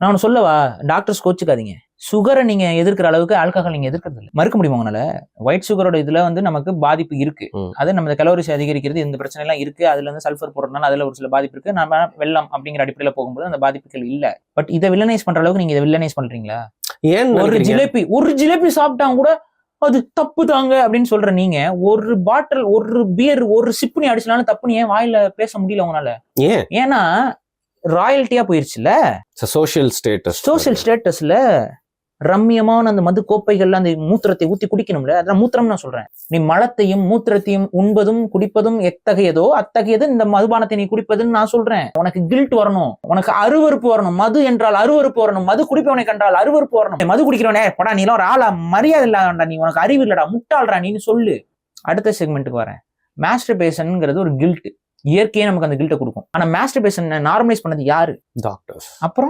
நான் ஒன்று சொல்லவா? டாக்டர்ஸ் கோச்சுக்காதீங்க. சுகரை நீங்க எதிர்க்கிற அளவுக்கு ஆல்கஹால் நீங்க எதிர்க்கிறது இல்லை மறுக்க முடியுமா உங்களால? ஒயிட் சுகரோட இதுல வந்து நமக்கு பாதிப்பு இருக்கு. அது நம்ம கலோரிஸ் அதிகரிக்கிறது இந்த பிரச்சனை எல்லாம் இருக்கு. அதுல இருந்து சல்ஃபர் போடுறதுனால அதுல ஒரு சில பாதிப்பு இருக்கு. நம்ம வெள்ளம் அப்படிங்கிற அடிப்படையில போகும்போது அந்த பாதிப்புகள் இல்ல. பட் இதை வில்லனைஸ் பண்ற அளவுக்கு நீங்க இதை வில்லனைஸ் பண்றீங்களா? ஏன் ஒரு? ஜிலேபி ஒரு ஜிலேபி சாப்பிட்டா கூட அது தப்பு தாங்க அப்படின்னு சொல்ற நீங்க ஒரு பாட்டில் ஒரு பியர் ஒரு சிப்புனி அடிச்சனாலும் தப்புன்னு ஏன் வாயில பேச முடியல உங்களால? ஏன்? ஏன்னா ராயல்ட்டியா போயிருச்சுல சோஷியல் ஸ்டேட்டஸ் சோசியல் ஸ்டேட்டஸ்ல ரம்மியமான அந்த மது கோப்பைகள்ல அந்த மூத்திரத்தை ஊத்தி குடிக்கணும்ல? அதான் மூத்திரம் நான் சொல்றேன். நீ மலத்தையும் மூத்திரத்தையும் உண்பதும் குடிப்பதும் எத்தகையதோ அத்தகையது இந்த மதுபானத்தை நீ குடிப்பதுன்னு நான் சொல்றேன். உனக்கு கில்ட் வரணும். உனக்கு அருவருப்பு வரணும். மது என்றால் அருவருப்பு வரணும். மது குடிப்பவனை கண்டால் அருவருப்பு வரணும். மது குடிக்கிறவனே படா நீ எல்லாம் ஒரு ஆளா? மரியாதை இல்லாதடா நீ. உனக்கு அறிவு இல்லடா. முட்டாள்டா நீன்னு சொல்லு. அடுத்த செக்மெண்ட்டுக்கு வரேன். மாஸ்டர்பேஷன்ங்கிறது ஒரு கில்ட் இயற்கையே நமக்கு அந்த கில்ட்டை கொடுக்கும். ஆனா மாஸ்டர்பேஷன் நார்மலைஸ் பண்ணது யாரு? டாக்டர்ஸ் அப்புறம்?